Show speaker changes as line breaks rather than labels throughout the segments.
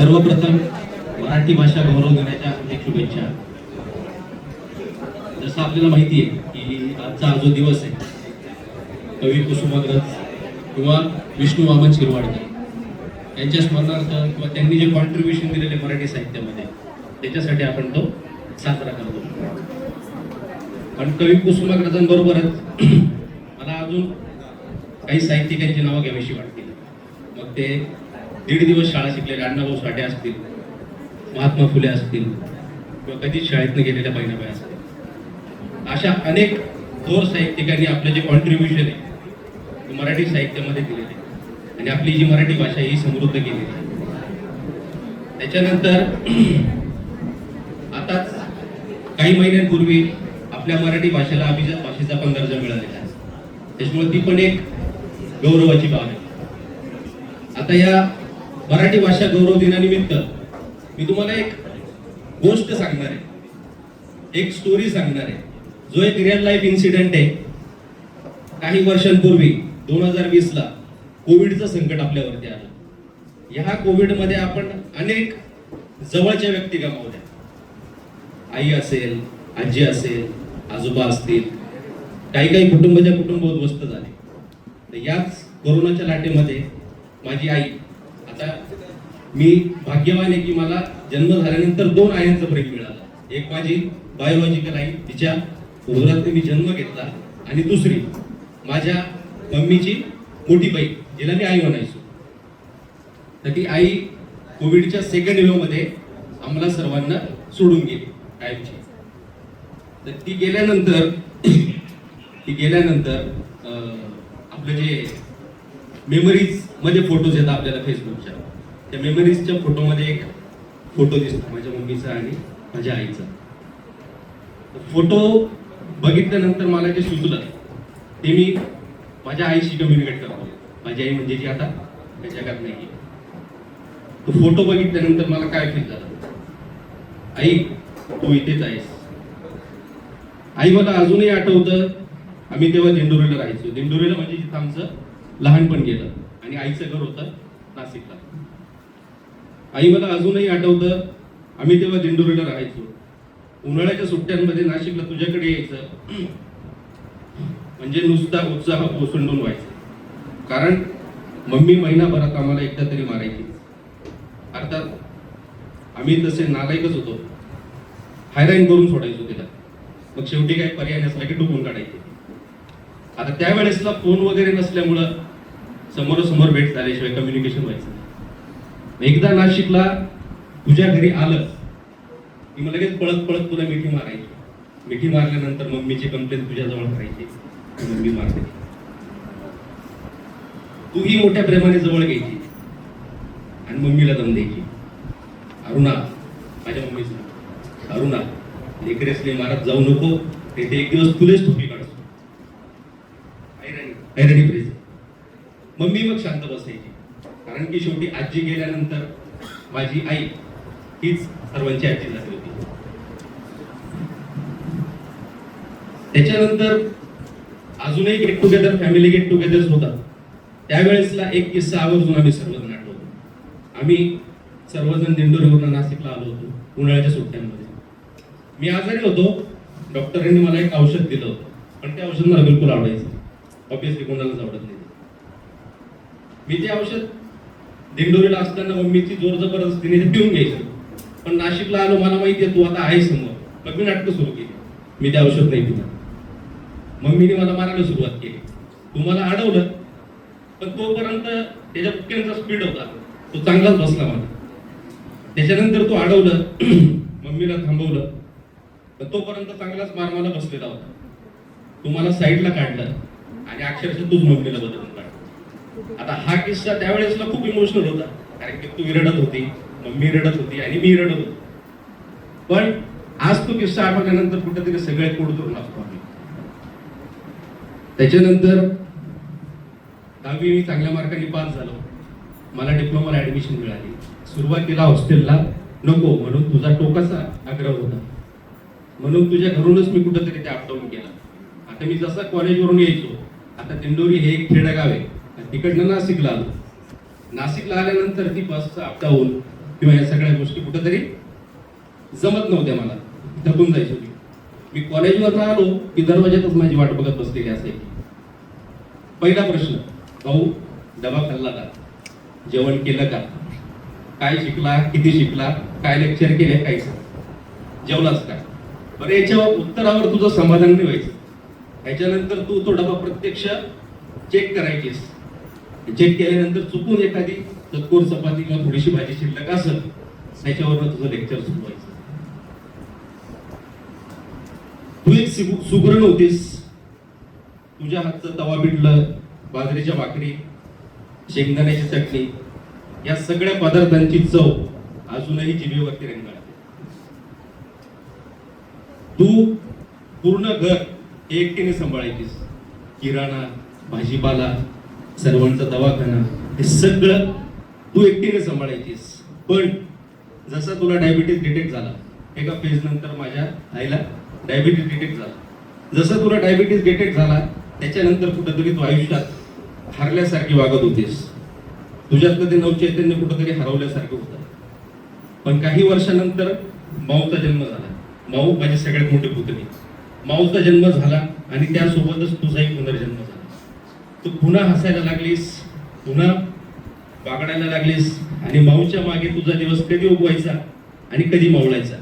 सर्वप्रथम मराठी भाषा गौरव दिनाच्या अनेक शुभेच्छा. जसं आपल्याला माहिती आहे की आजचा हा जो दिवस आहे कवी कुसुमाग्रज किंवा विष्णू वामन शिरवाडकर यांच्या स्मरणार्थ किंवा त्यांनी जे कॉन्ट्रीब्युशन दिलेले मराठी साहित्यामध्ये त्याच्यासाठी आपण तो साजरा करतो. पण कवी कुसुमाग्रजांबरोबरच मला अजून काही साहित्यिकांची नावं घ्यावीशी वाटतील. मग ते दीड दिवस शाळा शिकलेले अण्णाभाऊ साठे असतील महात्मा फुले असतील किंवा कधीच शाळेतनं गेलेल्या बहिणाबाई असतील. अशा अनेक थोर साहित्यिकांनी आपलं जे कॉन्ट्रीब्युशन आहे ते मराठी साहित्यामध्ये दिलेले आहे. आणि आपली जी मराठी भाषा ही समृद्ध केलेली आहे. त्याच्यानंतर आताच काही महिन्यांपूर्वी आपल्या मराठी भाषेला अभिजात भाषेचा पण दर्जा मिळालेला आहे. त्याच्यामुळे ती पण एक गौरवाची बाब आहे. आता या मराठी भाषा गौरव दिनानिमित्त मी तुम्हाला एक गोष्ट सांगणार आहे. एक स्टोरी सांगणार आहे. जो एक रिअल लाईफ इन्सिडेंट आहे. काही वर्षांपूर्वी दोन हजार वीसला कोविडचं संकट आपल्यावरती आलं. ह्या कोविडमध्ये आपण अनेक जवळच्या व्यक्ती गमावल्या. आई असेल आजी असेल आजोबा असतील काही काही कुटुंबाच्या कुटुंब उद्ध्वस्त झाले. तर याच कोरोनाच्या लाटेमध्ये माझी आई मी भाग्यवान आहे की मला जन्म झाल्यानंतर दोन आयांचं ब्रेक मिळालं. एक माझी बायोलॉजिकल आई तिच्या उदरात मी जन्म घेतला. आणि दुसरी माझ्या मम्मीची मोठी बाई जिला मी आई म्हणायचो. तर ती आई कोविडच्या सेकंड वेव्हमध्ये आम्हाला सर्वांना सोडून गेली कायमची. तर ती गेल्यानंतर ती गेल्यानंतर आपलं जे मेमरीजमध्ये फोटोज येतात आपल्याला फेसबुकच्या त्या मेमरीजच्या फोटोमध्ये एक फोटो दिसतो माझ्या मम्मीचा आणि माझ्या आईचा. फोटो बघितल्यानंतर मला जे सुचलं. ते मी माझ्या आईशी कम्युनिकेट करतो. माझी आई म्हणजे जी आता त्या जगात नाही तो फोटो बघितल्यानंतर मला काय फील झालं? आई तू इथेच आहेस. आई मला अजूनही आठवतं आम्ही तेव्हा दिंडोरीला राहायचो. दिंडोरीला म्हणजे जिथं आमचं लहानपण गेलं. आणि आईचं घर होतं नाशिकला. आई मला अजूनही आठवतं आम्ही तेव्हा दिंडोरीला राहायचो. उन्हाळ्याच्या सुट्ट्यांमध्ये नाशिकला तुझ्याकडे यायचं. म्हणजे नुसता उत्साह ओसंडून व्हायचा. कारण मम्मी महिनाभरात आम्हाला एकदा तरी मारायची. अर्थात आम्ही तसे नालायकच होतो. हायराईन करून सोडायचो तिला. मग शेवटी काही पर्याय नसला की डुबून काढायचे. आता त्यावेळेसला फोन वगैरे नसल्यामुळं समोरासमोर भेट झाल्याशिवाय कम्युनिकेशन व्हायचं एकदा नाशिकला तुझ्या घरी आलं की मग लगेच पळत पळत तुला मिठी मारायची. मिठी मारल्यानंतर मम्मीची कंप्लेंट तुझ्याजवळ करायची मम्मी मारते. तू ही मोठ्या प्रेमाने जवळ घ्यायची आणि मम्मीला दम द्यायची. अरुणा माझ्या मम्मीचं अरुणा लेकरेसले मारत जाऊ नको ते एक दिवस तुलेच टोपी काढतो. मम्मी मग शांत बसायची. कारण की शेवटी आजी गेल्यानंतर माझी आई हीच सर्वांची आजी झाली होती. त्याच्यानंतर अजूनही get together family get together होता त्यावेळेसला एक किस्सा आवर्जून आम्ही सर्वजण आठवतो. आम्ही सर्वजण दिंडोरीवरून नाशिकला आलो होतो उन्हाळ्याच्या सुट्ट्यांमध्ये. मी आजारी होतो. डॉक्टरांनी मला एक औषध दिलं होतं. पण ते औषध मला बिलकुल आवडायचं ऑब्विसली कोणालाच आवडत नाही. मी ते औषध दिंडोरीला असताना मम्मीची जोर जबरदस्तीने पिऊन घ्यायचं. पण नाशिकला आलो मला माहिती आहे तू आता आहे समोर. मग मी नाटकं सुरू केली. मी ते औषध नाही पिणार. मम्मीने मला मारायला सुरुवात केली. तुम्हाला अडवलं पण तोपर्यंत त्याच्या बुक्यांचा स्पीड होता. तो चांगलाच बसला मला. त्याच्यानंतर तो अडवलं मम्मीला थांबवलं. पण तोपर्यंत चांगलाच मार मला बसलेला होता. तुम्हाला साईडला काढलं. आणि अक्षरशः तूच मम्मीला बदलून आता हा किस्सा त्यावेळेसला खूप इमोशनल होता. कारण की तू रडत होती मम्मी रडत होती आणि मी रडत होतो. पण आज तो किस्सा आठवल्यानंतर कुठेतरी सगळे कोड करून असतो आम्ही त्याच्यानंतर दहावी मी चांगल्या मार्काने पास झालो. मला डिप्लोमाला ऍडमिशन मिळाली. सुरुवातीला हॉस्टेलला नको म्हणून तुझा टोकाचा आग्रह होता. म्हणून तुझ्या घरूनच मी कुठेतरी ते अपडाऊन केला. आता मी जसा कॉलेजवरून यायचो आता दिंडोरी हे एक खेडगाव आहे. तिकडनं नाशिकला आलो. नाशिकला आल्यानंतर ती बसचा अपडाऊन किंवा या सगळ्या गोष्टी कुठंतरी जमत नव्हत्या मला. थकून जायची होती. मी कॉलेजवर आलो की दरवाज्यातच माझी वाट बघत बसलेली असायची. पहिला प्रश्न भाऊ डबा खाल्ला का? जेवण केलं का? काय शिकला? किती शिकला? काय लेक्चर केले? काय सांग जेवलास का? बरं याच्या उत्तरावर तुझं समाधान मिळवायचं ह्याच्यानंतर तू तो डबा प्रत्यक्ष चेक करायचीस. चेक केल्यानंतर चुकून एखादी चतकोर चपाती किंवा थोडीशी भाजी शिल्लक असेल त्याच्यावरनं तुझं लेक्चर सुरू व्हायचं. तू एक सुगरण होतीस. तुझ्या हातचं तवा पिठलं बाजरीच्या भाकरी शेंगदाण्याची चटणी या सगळ्या पदार्थांची चव अजूनही जिभेवरती रंगाळते. तू पूर्ण घर एकटीने सांभाळायचीस. किराणा भाजीपाला सर्वांचा दवाखाना हे सगळं तू एकटीने सांभाळायचीस. पण जसा तुला डायबिटीस डिटेक्ट झाला एका फेज नंतर माझ्या आईला डायबिटीस डिटेक्ट झाला. जसं तुला डायबिटीस डिटेक्ट झाला त्याच्यानंतर कुठंतरी तू आयुष्यात हरल्यासारखी वागत होतीस. तुझ्यातलं ते नवचैतन्य कुठंतरी हरवल्यासारखं होतं. पण काही वर्षानंतर माऊचा जन्म झाला. माऊ माझी सगळ्यात मोठी पुतणी. माऊचा जन्म झाला आणि त्यासोबतच तुझाही पुनर्जन्म झाला. तू पुन्हा हसायला लागलीस पुन्हा बागडायला लागलीस आणि माऊच्या मागे तुझा दिवस कधी उगवायचा आणि कधी मावळायचा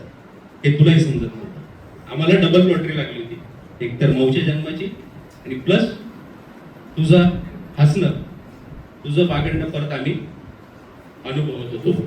हे तुलाही समजत नव्हतं. आम्हाला डबल लॉटरी लागली होती. एकतर माऊच्या जन्माची आणि प्लस तुझा हसणं तुझं बागडणं परत आम्ही अनुभवत होतो.